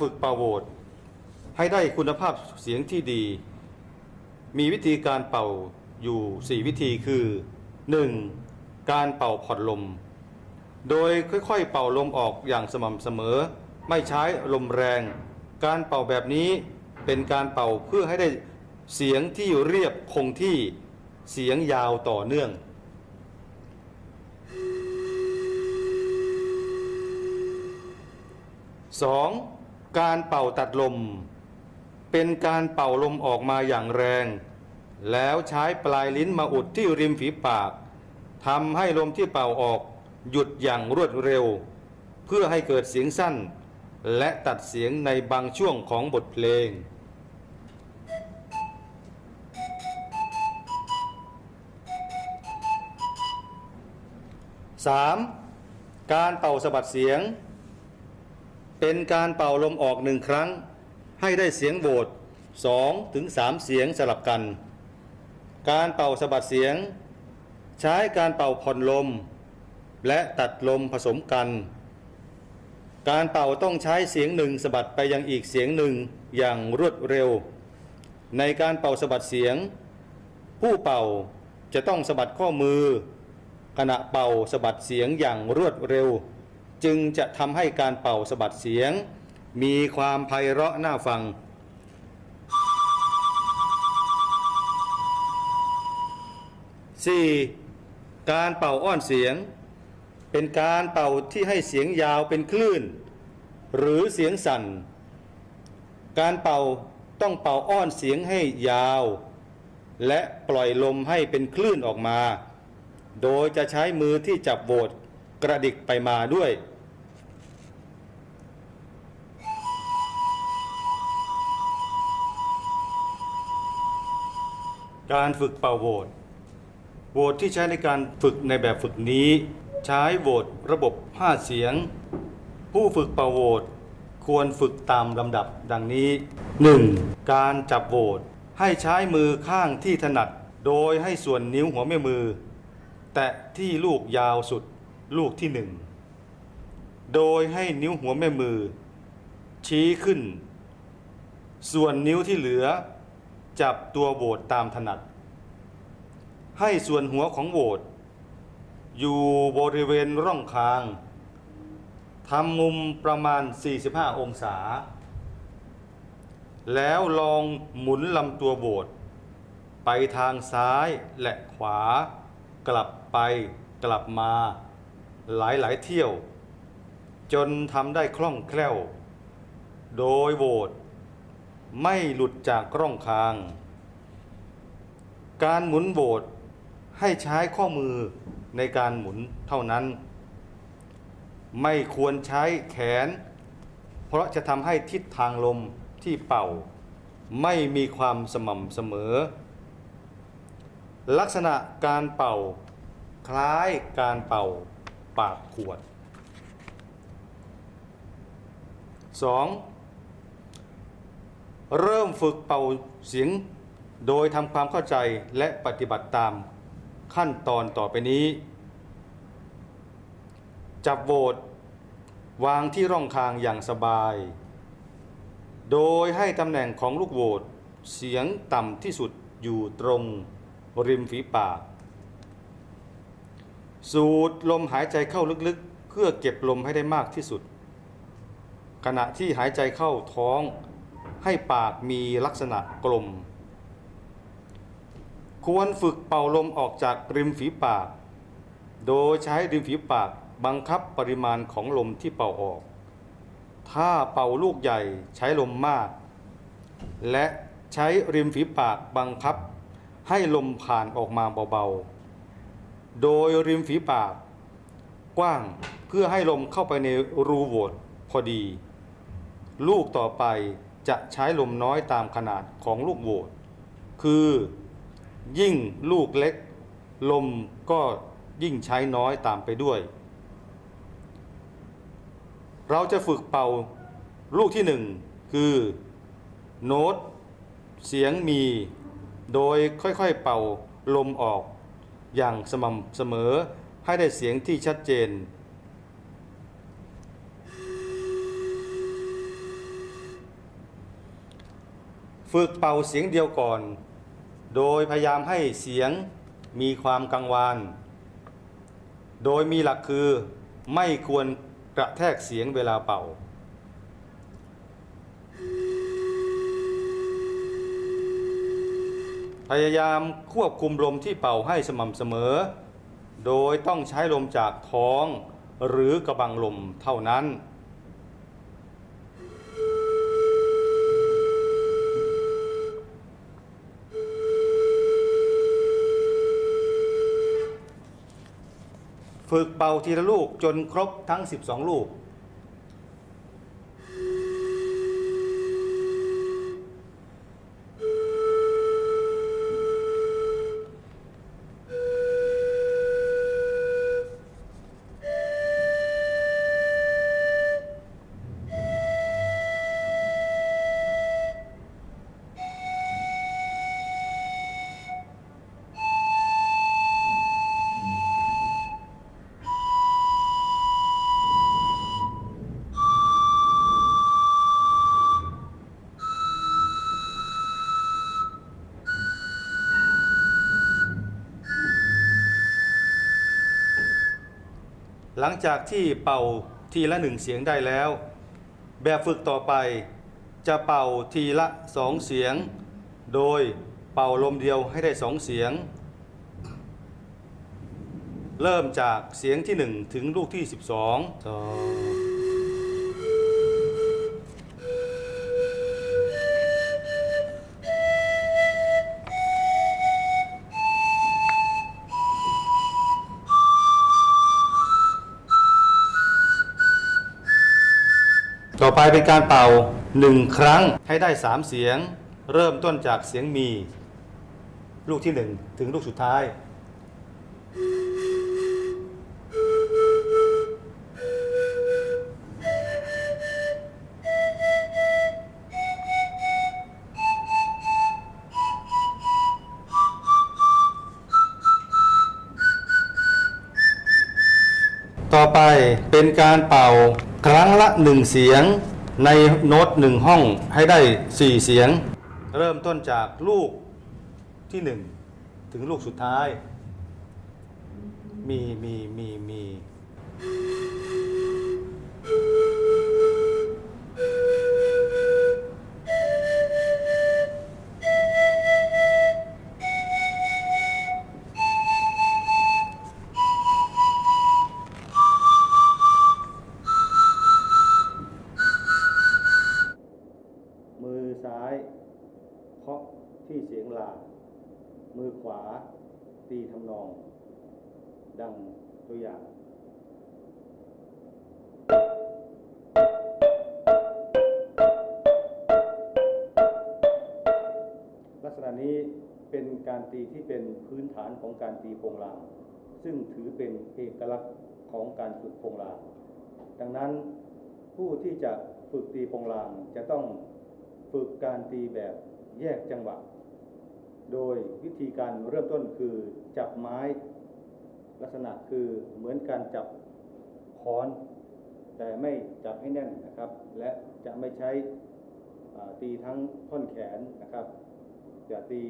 ฝึกเป่าโหวตให้ได้คุณภาพเสียงที่ดี มีวิธีการเป่าอยู่ 4 วิธีคือ 1. การเป่าผ่อนลม โดยค่อยๆ เป่าลมออกอย่างสม่ำเสมอ ไม่ใช้ลมแรง การเป่าแบบนี้เป็นการเป่าเพื่อให้ได้เสียงที่เรียบคงที่เสียงยาวต่อเนื่อง 2. การเป่าตัดลม เป็นการเป่าลมออกมาอย่างแรง แล้วใช้ปลายลิ้นมาอุดที่ริมฝีปากทำให้ลมที่เป่าออกหยุดอย่างรวดเร็ว เพื่อให้เกิดเสียงสั้น และตัดเสียงในบางช่วงของบทเพลง 3. การเป่าสะบัดเสียง เป็นการเป่าลมออกหนึ่งครั้ง ให้ได้เสียงโหวต2ถึง3เสียงสลับกัน การเป่าสะบัดเสียง ใช้การเป่าผ่อนลม และตัดลมผสมกัน การเป่าต้องใช้เสียงหนึ่งสะบัดไปยังอีกเสียงหนึ่งอย่างรวดเร็ว ในการเป่าสะบัดเสียง ผู้เป่าจะต้องสะบัดข้อมือ ขณะเป่าสะบัดเสียงอย่างรวดเร็ว จึงจะทำให้การเป่าสะบัดเสียง มีความไพเราะน่าฟัง 4. การเป่าอ้อนเสียง เป็นการเป่าที่ให้เสียงยาวเป็นคลื่น หรือเสียงสั่น การเป่าต้องเป่าอ้อนเสียงให้ยาว และปล่อยลมให้เป็นคลื่นออกมา โดยจะใช้มือที่จับโบด กระดิกไปมาด้วย การฝึกเป่าโหวตโหวตที่ใช้ในการฝึกในแบบฝึกนี้ ใช้โหวตระบบ 5 เสียง ผู้ฝึกเป่าโหวตควรฝึกตามลำดับดังนี้ 1. การจับโหวตให้ใช้มือข้างที่ถนัด โดยให้ส่วนนิ้วหัวแม่มือ แตะที่ลูกยาวสุด ลูกที่หนึ่งโดยให้นิ้วหัวแม่มือ ชี้ขึ้น ส่วนนิ้วที่เหลือ จับตัวโหวตตามถนัด ให้ส่วนหัวของโหวตอยู่บริเวณร่องคางทำมุมประมาณ 45 องศา แล้วลองหมุนลำตัวโบสถ์ไปทางซ้ายและขวา กลับไปกลับมา หลายหลายเที่ยว จนทำได้คล่องแคล่ว โดยโบสถ์ไม่หลุดจากร่องคาง การหมุนโบสถ์ให้ใช้ข้อมือในการหมุนเท่านั้น ไม่ควรใช้แขน เพราะจะทำให้ทิศทางลมที่เป่า ไม่มีความสม่ำเสมอ ลักษณะการเป่า คล้ายการเป่า ปากขวด 2. เริ่มฝึกเป่าเสียงโดยทำความเข้าใจและปฏิบัติตามขั้นตอนต่อไปนี้ จับโวตวางที่ร่องคางอย่างสบาย โดยให้ตำแหน่งของลูกโวตเสียงต่ำที่สุดอยู่ตรงริมฝีปาก สูดลมหายใจเข้าลึกๆ เพื่อเก็บลมให้ได้มากที่สุด ขณะที่หายใจเข้าท้องให้ปากมีลักษณะกลม ควรฝึกเป่าลมออกจากริมฝีปาก โดยใช้ริมฝีปากบังคับปริมาณของลมที่เป่าออก ถ้าเป่าลูกใหญ่ใช้ลมมาก และใช้ริมฝีปากบังคับให้ลมผ่านออกมาเบาๆ โดยริมฝีปากกว้างเพื่อให้ลมเข้าไปในรูโหวตพอดี ลูกต่อไปจะใช้ลมน้อยตามขนาดของลูกโหวตคือ ยิ่งลูกเล็ก ลมก็ยิ่งใช้น้อยตามไปด้วย เราจะฝึกเป่าลูกที่หนึ่งคือ โน้ต เสียงมี โดยค่อยๆเป่าลมออก อย่างสม่ำเสมอให้ได้เสียงที่ชัดเจน ฝึกเป่าเสียงเดียวก่อน โดยพยายามให้เสียงมีความกังวาน โดยมีหลักคือไม่ควรกระแทกเสียงเวลาเป่า พยายามควบคุมลมที่เป่าให้สม่ำเสมอ โดยต้องใช้ลมจากท้องหรือกระบังลมเท่านั้น ฝึกเป่าทีละลูกจนครบทั้ง 12 ลูก หลังจากที่เป่าทีละหนึ่งเสียงได้แล้ว แบบฝึกต่อไป จะเป่าทีละสองเสียง โดยเป่าลมเดียวให้ได้สองเสียง เริ่มจากเสียงที่ 1 ถึงลูกที่ 12 ไปเป็นการเป่า1ครั้งให้ได้3เสียง เริ่มต้นจากเสียงมี ลูกที่1ถึงลูกสุดท้าย ต่อไปเป็นการเป่า ครั้งละหนึ่งเสียงในโน้ตหนึ่งห้องให้ได้สี่เสียง เริ่มต้นจากลูกที่หนึ่งถึงลูกสุดท้าย มีมีมีมี นี้เป็นการตีที่เป็นพื้นฐานของการตีโปงลาง ซึ่งถือเป็นเอกลักษณ์ของการฝึกโปงลาง ดังนั้นผู้ที่จะฝึกตีโปงลางจะต้องฝึกการตีแบบแยกจังหวะ โดยวิธีการเริ่มต้นคือจับไม้ ลักษณะคือเหมือนการจับค้อน แต่ไม่จับให้แน่นนะครับ และจะไม่ใช้ตีทั้งท่อนแขนนะครับ จะตี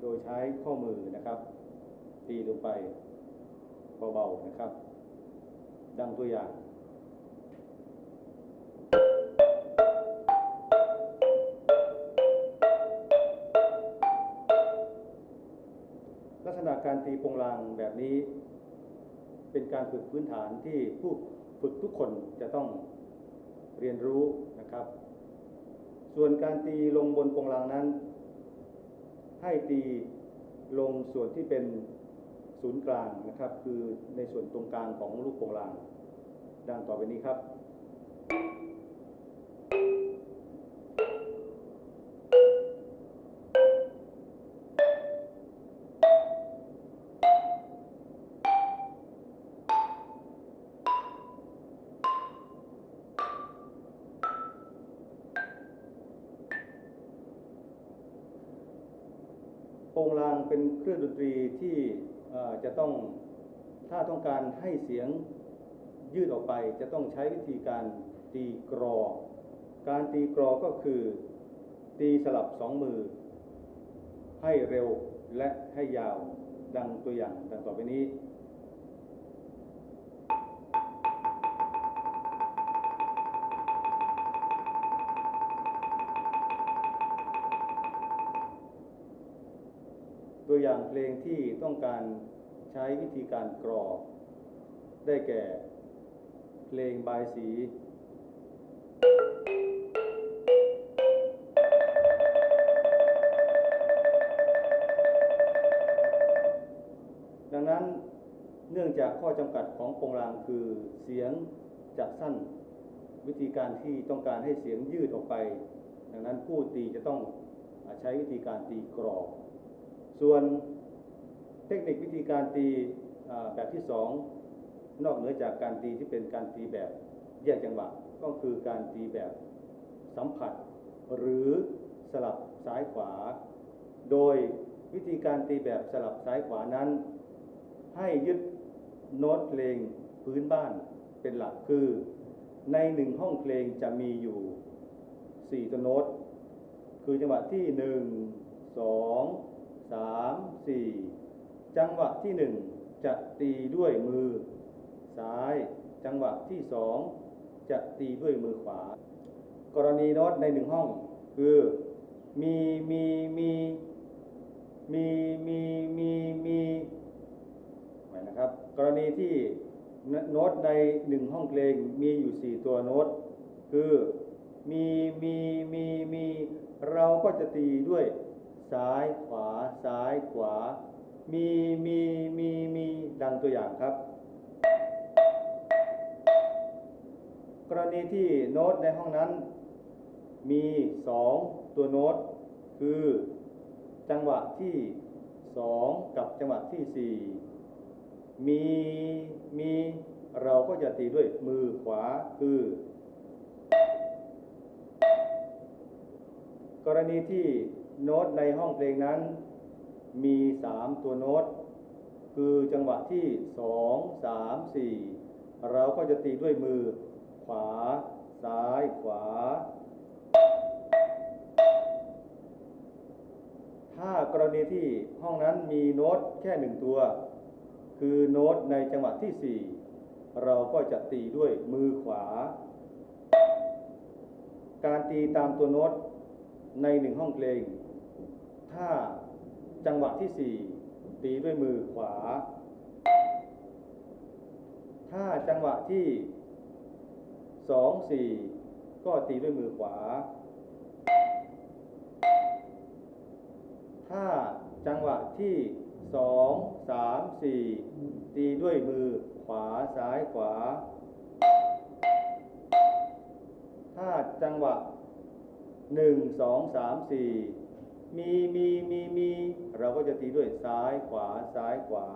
โดยใช้ข้อมือนะครับ ตีลงไปเบาๆนะครับ ดังตัวอย่างลักษณะการตีโปงลางแบบนี้ เป็นการฝึกพื้นฐานที่ผู้ฝึกทุกคนจะต้องเรียนรู้นะครับ ส่วนการตีลงบนโปงลางนั้น ให้ตีลงส่วนที่เป็นศูนย์กลางนะครับ คือในส่วนตรงกลางของลูกโปงลาง ดังต่อไปนี้ครับ งลางเป็นเครื่องดนตรีที่จะต้องถ้าต้องการให้เสียงยืดออกไป จะต้องใช้วิธีการตีกรอ การตีกรอก็คือ ตีสลับสองมือ ให้เร็วและให้ยาวดังตัวอย่างดังต่อไปนี้ ตัวอย่างเพลงที่ต้องการใช้วิธีการกรอได้แก่เพลงบายสีดังนั้นเนื่องจากข้อจำกัดของโปรงรางคือเสียงจะสั้น วิธีการที่ต้องการให้เสียงยืดออกไป ดังนั้นผู้ตีจะต้องใช้วิธีการตีกรอบ ส่วนเทคนิควิธีการตีแบบที่สองนอกเหนือจากการตีที่เป็นการตีแบบแยกจังหวะก็คือการตีแบบสัมผัส หรือสลับซ้ายขวา โดยวิธีการตีแบบสลับซ้ายขวานั้น ให้ยึดโน้ตเพลงพื้นบ้านเป็นหลักคือ ในหนึ่งห้องเพลงจะมีอยู่ 4 ตัวโน้ต คือจังหวะที่ 1 2 3 4 จังหวะที่ 1 จะตีด้วยมือ ซ้าย จังหวะที่ 2 จะตีด้วยมือขวา กรณีโน้ตในหนึ่งห้อง คือมีมีมีมีมีมีมีหมายนะครับ กรณีที่โน้ตในหนึ่งห้องเพลงมีอยู่ 4 ตัวโน้ต คือมีมีมีมีเราก็จะตีด้วยซ้ายขวา ซ้ายขวา มีมีมีมีดังตัวอย่างครับ กรณีที่โน้ตในห้องนั้น มี 2 ตัวโน้ต คือจังหวะที่ 2 กับจังหวะที่ 4 มีมีเราก็จะตีด้วยมือขวาคือ กรณีที่โน้ตในห้องเพลงนั้น มี3ตัวโน้ต คือจังหวะที่2 3 4เราก็จะตีด้วยมือ ขวา ซ้ายขวา ถ้ากรณีที่ห้องนั้นมีโน้ตแค่หนึ่งตัว คือโน้ตในจังหวะที่4เราก็จะตีด้วยมือขวา การตีตามตัวโน้ตในหนึ่งห้องเพลง ถ้า จังหวะที่ 4 ตีด้วยมือขวา ถ้าจังหวะที่ 2 4 ก็ตีด้วยมือขวา ถ้าจังหวะที่ 2 3 4 ตีด้วยมือขวาซ้ายขวา ถ้าจังหวะ 1 2 3 4 มีมีมีมีเราก็จะตีด้วยซ้ายขวาซ้ายขวา